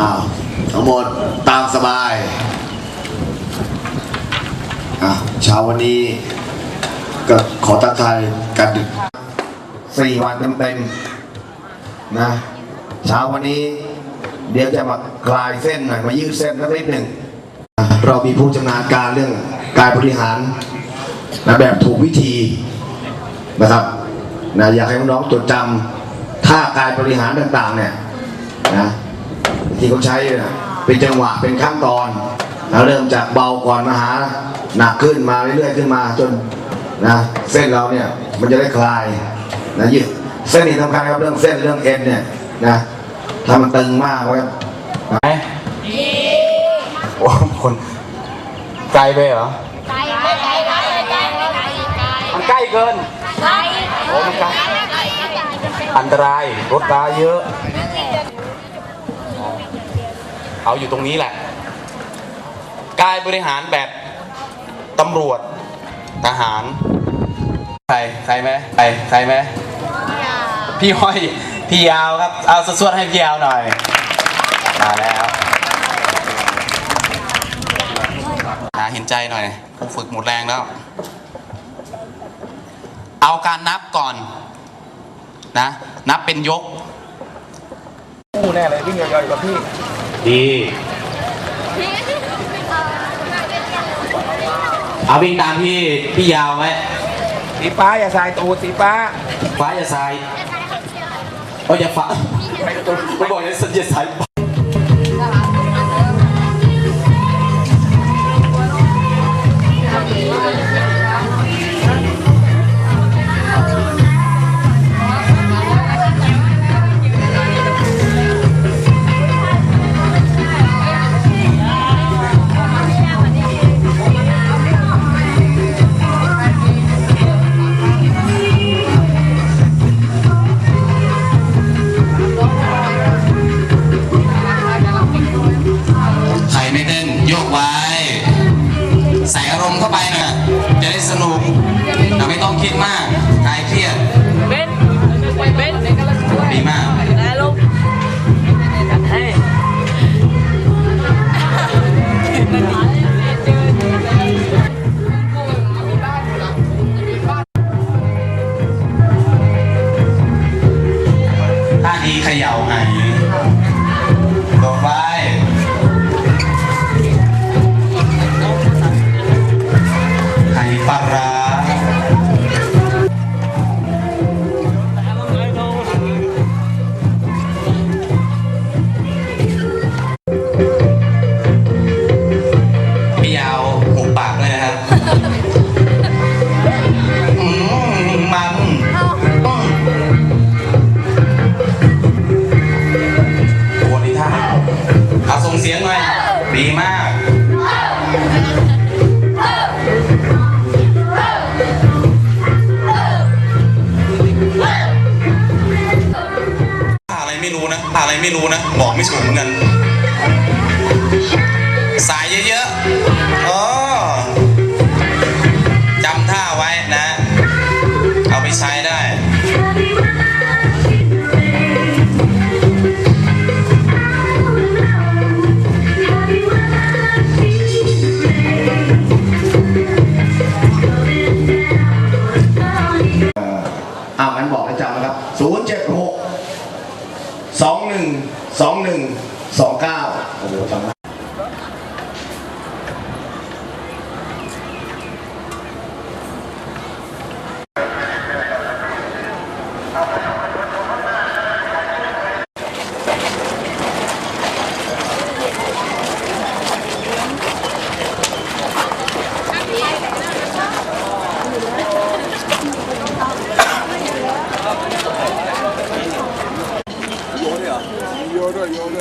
อ้าวทั้งหมดตามสบายอะเช้าวันนี้ก็ขอทักทายกันดึกสี่วันเต็มๆนะเช้าวันนี้เดี๋ยวจะมาคลายเส้นหน่อยมายืดเส้นสักนิดหนึ่งเรามีผู้ชำนาญการเรื่องการบริหารนะแบบถูกวิธีนะครับนะอยากให้น้องจดจำท่าการบริหารต่างๆเนี่ยนะ ที่เขาใช้เนี่ยเป็นจังหวะเป็นขั้นตอนนะเริ่มจากเบาก่อนมาหาหนักขึ้นมาเรื่อยๆขึ้นมาจนนะเส้นเราเนี่ยมันจะได้คลายนะยืดเส้นนี้สำคัญครับเรื่องเส้นเรื่องเอ็นเนี่ยนะถ้ามันตึงมากไว้ไหมโอ้คนไกลไปเหรอไกลไม่ไกลไกลไกลไกลไกลมันใกล้เกินไกลโอ้มันไกลอันตรายรถตาเยอะ เอาอยู่ตรงนี้แหละ การบริหารแบบตำรวจทหาร ใครใครไหมใครใครไหมพี่ห้อยพี่ยาวครับ เอาสวดๆให้พี่ยาวหน่อย มาแล้วหาเห็นใจหน่อยผมฝึกหมดแรงแล้ว เอาการนับก่อนนะ นับเป็นยก คู่แน่เลยวิ่งย่อยๆกับพี่ ดีเอาวิ่งตามพี่พี่ยาวไว้สีฟ้าอย่าสายตูดสีฟ้าฟ้าอย่าสายโอ้ยอย่าฟ้าไม่บอกอย่าสอย่าสาย เสียงหน่อยดีมากท่าอะไรไม่รู้นะท่าอะไรไม่รู้นะ บอกไม่ถูกเหมือนกัน สายเยอะๆอ๋อจำท่าไว้นะ เอาไปใช้ได้ 076 21 21 29 โอ้โหจำได้ yoru yoru.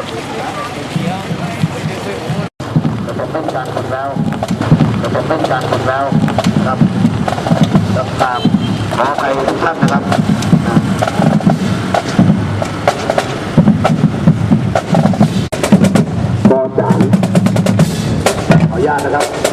ระบบต้องการหมดแล้วระบบต้องการหมดแล้วครับรับตามขอไปทุกท่านนะครับกอจานขออนุญาตนะครับ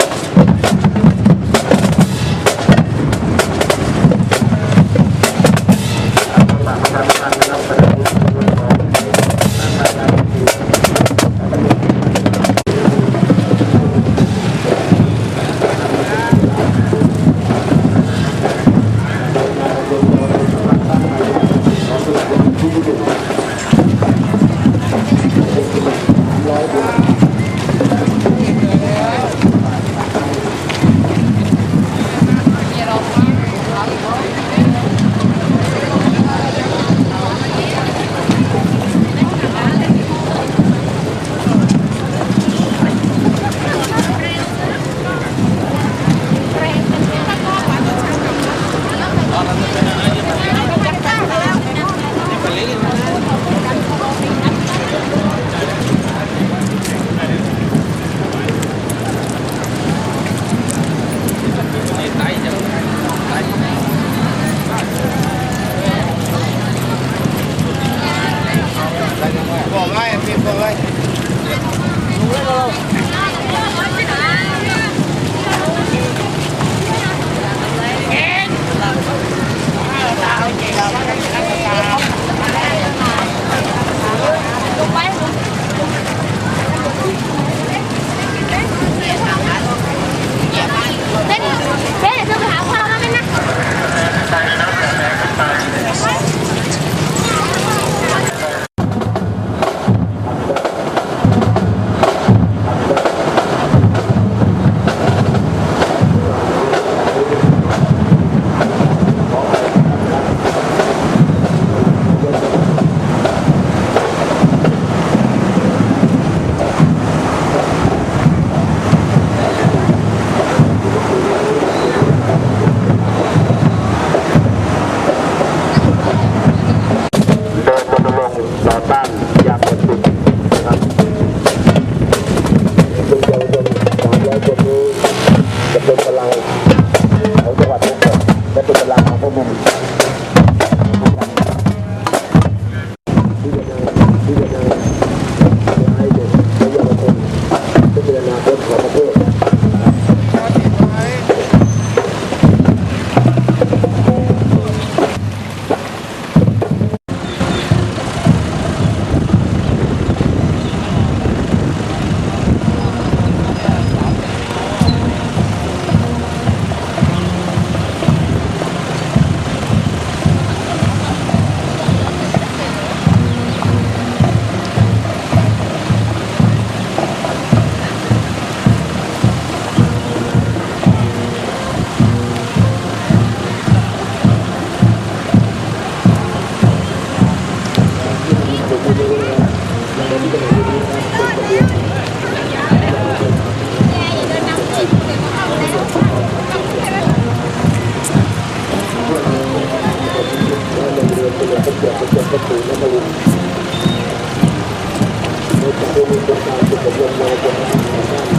Thank you.